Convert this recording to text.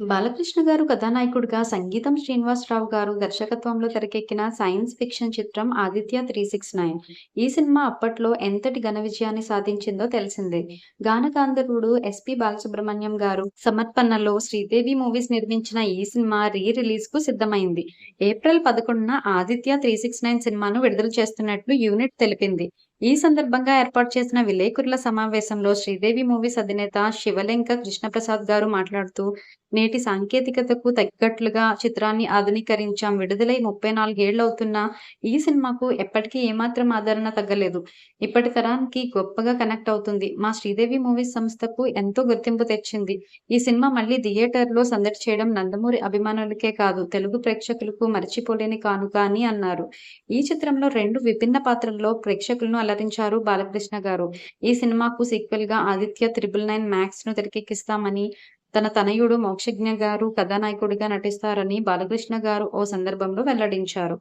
బాలకృష్ణ గారు కథానాయకుడిగా సంగీతం శ్రీనివాసరావు గారు దర్శకత్వంలో తెరకెక్కిన సైన్స్ ఫిక్షన్ చిత్రం ఆదిత్య త్రీ సిక్స్ నైన్. ఈ సినిమా అప్పట్లో ఎంతటి ఘన విజయాన్ని సాధించిందో తెలిసిందే. గానకాంధర్వుడు ఎస్పి బాలసుబ్రహ్మణ్యం గారు సమర్పణలో శ్రీదేవి మూవీస్ నిర్మించిన ఈ సినిమా రీ రిలీజ్కు సిద్ధమైంది. ఏప్రిల్ పదకొండున ఆదిత్య త్రీ సిక్స్ నైన్ సినిమాను విడుదల చేస్తున్నట్లు యూనిట్ తెలిపింది. ఈ సందర్భంగా ఏర్పాటు చేసిన విలేకరుల సమావేశంలో శ్రీదేవి మూవీస్ అధినేత శివలెంక కృష్ణప్రసాద్ గారు మాట్లాడుతూ నేటి సాంకేతికతకు తగ్గట్లుగా చిత్రాన్ని ఆధునీకరించాం. విడుదలై ముప్పై నాలుగేళ్ళు అవుతున్న ఈ సినిమాకు ఎప్పటికీ ఏమాత్రం ఆదరణ తగ్గలేదు. ఇప్పటి తరానికి గొప్పగా కనెక్ట్ అవుతుంది. మా శ్రీదేవి మూవీస్ సంస్థకు ఎంతో గుర్తింపు తెచ్చింది. ఈ సినిమా మళ్ళీ థియేటర్లో సందడి చేయడం నందమూరి అభిమానులకే కాదు తెలుగు ప్రేక్షకులకు మర్చిపోలేని కానుక అని అన్నారు. ఈ చిత్రంలో రెండు విభిన్న పాత్రల్లో ప్రేక్షకులను అలరించారు బాలకృష్ణ గారు. ఈ సినిమాకు సీక్వెల్గా ఆదిత్య త్రిబుల్ నైన్ మ్యాక్స్ను తెరకెక్కిస్తామని తన తనయుడు మోక్షజ్ఞ గారు కథానాయకుడిగా నటిస్తారని బాలకృష్ణ గారు ఓ సందర్భంలో వెల్లడించారు.